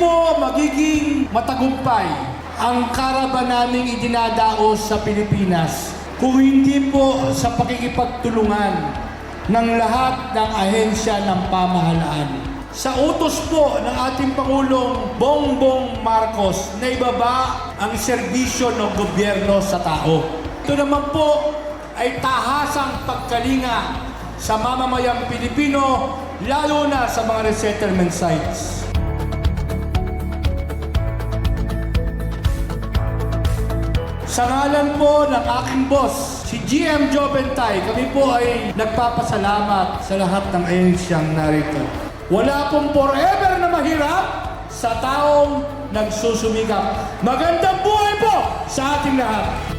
po magiging matagumpay ang karaban naming idinadaos sa Pilipinas kung hindi po sa pakikipagtulungan ng lahat ng ahensya ng pamahalaan. Sa utos po ng ating Pangulong Bongbong Marcos na ibaba ang serbisyo ng gobyerno sa tao. Ito naman po ay tahasang pagkalinga sa mamamayang Pilipino, lalo na sa mga resettlement sites. Sa ngalan po ng aking boss, si GM Jobentay, kami po ay nagpapasalamat sa lahat ng ahensyang narito. Wala pong forever na mahirap sa taong nagsusumikap. Magandang buhay po sa ating lahat!